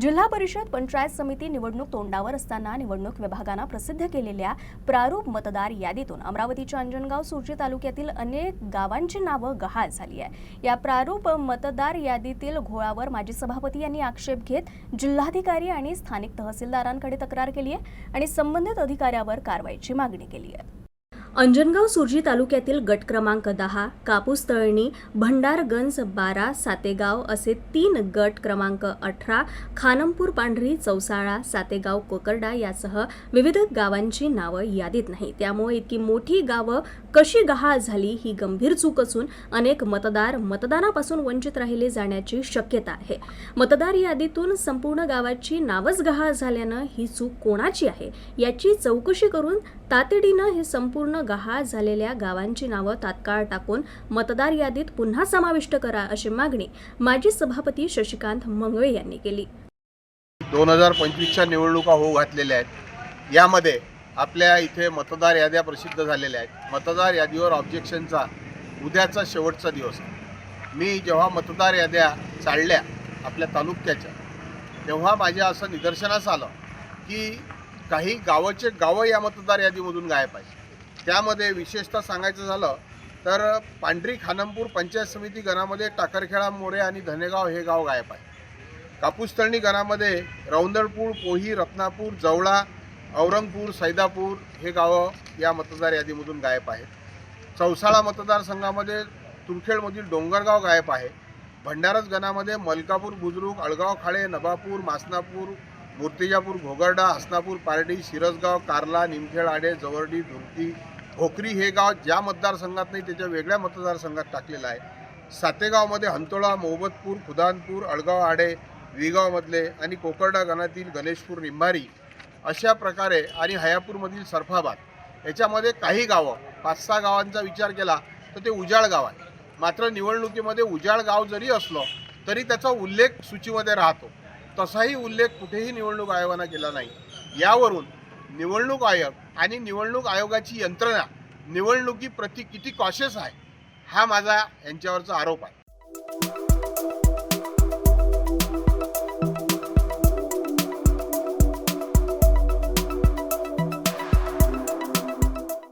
जिल्हा परिषद पंचायत समिती निवडणूक तोंडावर असताना निवडणूक विभागानं प्रसिद्ध केलेल्या प्रारूप मतदार यादीतून अमरावतीच्या अंजनगाव सुर्जी तालुक्यातील अनेक गावांची नावं गहाळ झाली आहे. या प्रारूप मतदार यादीतील घोळावर माजी सभापती यांनी आक्षेप घेत जिल्हाधिकारी आणि स्थानिक तहसीलदारांकडे तक्रार केली आहे आणि संबंधित अधिकाऱ्यावर कारवाईची मागणी केली आहे. अंजनगाव सुर्जी तालुक्यातील गट क्रमांक दहा कापूस तळणी भंडारगंज बारा सातेगाव असे तीन गट क्रमांक अठरा खानमपूर पांढरी चौसाळा सातेगाव कोकर्डा यासह विविध गावांची नावं यादीत नाही त्यामुळे इतकी मोठी गावं कशी गहाळ झाली ही गंभीर चूक असून अनेक मतदार मतदानापासून वंचित राहिले जाण्याची शक्यता आहे. मतदार यादीतून संपूर्ण गावाची नावच गहाळ झाल्यानं ही चूक कोणाची आहे? याची चौकशी करून तातडीनं हे संपूर्ण गहाळ झालेल्या गावांची नावं तात्काळ टाकून मतदार यादीत पुन्हा समाविष्ट करा अशी मागणी माजी सभापती शशिकांत मंगळे यांनी केली. दोन हजार पंचवीसच्या निवडणुका होऊ घातलेल्या आहेत. यामध्ये आपल्या इथे मतदार याद्या प्रसिद्ध झालेल्या आहेत. मतदार यादीवर ऑब्जेक्शनचा उद्याचा शेवटचा दिवस मी जेव्हा मतदार याद्या चालल्या आपल्या तालुक्याच्या तेव्हा माझ्या असं निदर्शनास आलं की काही गावाचे गावं या मतदार यादीमधून गायब पाहिजे त्यामध्ये विशेषतः सांगायचं झालं तर पांढरी खानमपूर पंचायत समिती गणामध्ये टाकरखेडा मोरे आणि धनेगाव हे गाव गायब आहे. कापूसतळणी गणामध्ये रौंदळपूर पोही रत्नापूर जवळा औरंगपूर सैदापूर हे गावं या मतदार यादीमधून गायब आहेत. चौसाळा मतदारसंघामध्ये तुरखेडमधील डोंगरगाव गायब आहे. भंडारस गणामध्ये मलकापूर बुजरुक अळगाव खाळे नवापूर मासनापूर मूर्तिजापूर घोगर्डा हसनापूर पारडी शिरसगाव कार्ला निमखेड आडे जवरडी धुर्ती भोकरी हे गाव ज्या मतदारसंघात नाही त्याच्या वेगळ्या मतदारसंघात टाकलेलं आहे. सातेगावमध्ये हंतोळा मोहबतपूर खुदानपूर अळगाव आडे विगावमधले आणि कोकर्डा गणातील गणेशपूर निंभारी अशा प्रकारे आणि हयापूरमधील सरफाबाद याच्यामध्ये काही गावं पाच सहा गावांचा विचार केला तर ते उजाळ गाव आहे. मात्र निवडणुकीमध्ये उजाळ गाव जरी असलं तरी त्याचा उल्लेख सूचीमध्ये राहतो. तसाही उल्लेख कुठेही निवडणूक आयोगानं केला नाही. यावरून निवडणूक आयोग आणि निवडणूक आयोगाची यंत्रणा निवडणुकीप्रती किती कॉशियस आहे हा माझा यांच्यावरचा आरोप आहे.